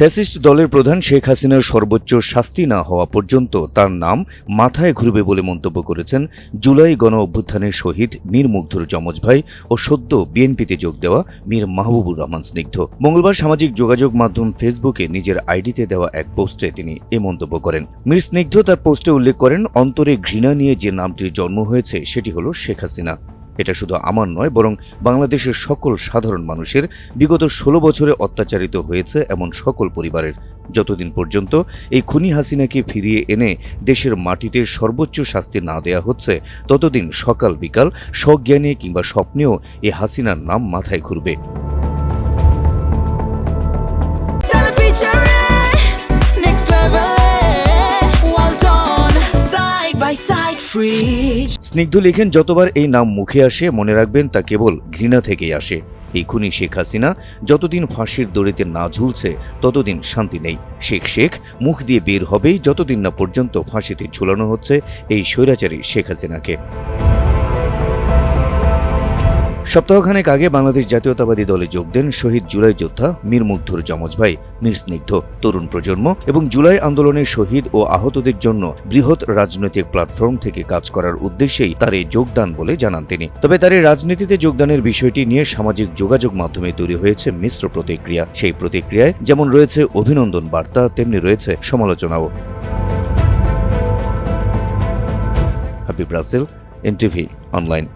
Fascist দলের প্রধান শেখ হাসিনার সর্বোচ্চ শাস্তি না হওয়া পর্যন্ত তার নাম মাথায় ঘুরবে বলে মন্তব্য করেছেন জুলাই গণ অভ্যুত্থানের শহীদ মীর মুগ্ধর যমজ ভাই ও সদ্য বিএনপিতে যোগ দেওয়া মীর মাহবুবুর রহমান স্নিগ্ধ। মঙ্গলবার সামাজিক যোগাযোগ মাধ্যম ফেসবুকে নিজের আইডিতে দেওয়া এক পোস্টে তিনি এ মন্তব্য করেন। মীর স্নিগ্ধ তার পোস্টে উল্লেখ করেন, অন্তরে ঘৃণা নিয়ে যে নামটির জন্ম হয়েছে সেটি হল শেখ হাসিনা। এটা শুধু আমার নয়, বরং বাংলাদেশের সকল সাধারণ মানুষের বিগত ষোলো বছরে অত্যাচারিত হয়েছে এমন সকল পরিবারের। যতদিন পর্যন্ত এই খুনি হাসিনাকে ফিরিয়ে এনে দেশের মাটিতে সর্বোচ্চ শাস্তি না দেয়া হচ্ছে, ততদিন সকাল বিকাল সজ্ঞানে কিংবা স্বপ্নেও এই হাসিনার নাম মাথায় ঘুরবে। স্নিগ্ধ লেখেন, যতবার এই নাম মুখে আসে, মনে রাখবেন তা কেবল ঘৃণা থেকেই আসে। এই খুনি শেখ হাসিনা, যতদিন ফাঁসির দড়িতে না ঝুলছে, ততদিন শান্তি নেই। শেখ শেখ, মুখ দিয়ে বের হবেই যতদিন না পর্যন্ত ফাঁসিতে ঝুলানো হচ্ছে এই স্বৈরাচারী শেখ হাসিনাকে। সপ্তাহখানেক আগে বাংলাদেশ জাতীয়তাবাদী দলে যোগ দেন শহীদ জুলাই যোদ্ধা মীর মুগ্ধর যমজ ভাই। মীর স্নিগ্ধ, তরুণ প্রজন্ম এবং জুলাই আন্দোলনের শহীদ ও আহতদের জন্য বৃহৎ রাজনৈতিক প্ল্যাটফর্ম থেকে কাজ করার উদ্দেশ্যেই তার এই যোগদান বলে জানান তিনি। তবে তার এই রাজনীতিতে যোগদানের বিষয়টি নিয়ে সামাজিক যোগাযোগ মাধ্যমে তৈরি হয়েছে মিশ্র প্রতিক্রিয়া। সেই প্রতিক্রিয়ায় যেমন রয়েছে অভিনন্দন বার্তা, তেমনি রয়েছে সমালোচনাও। Habib Rasel, NTV, online.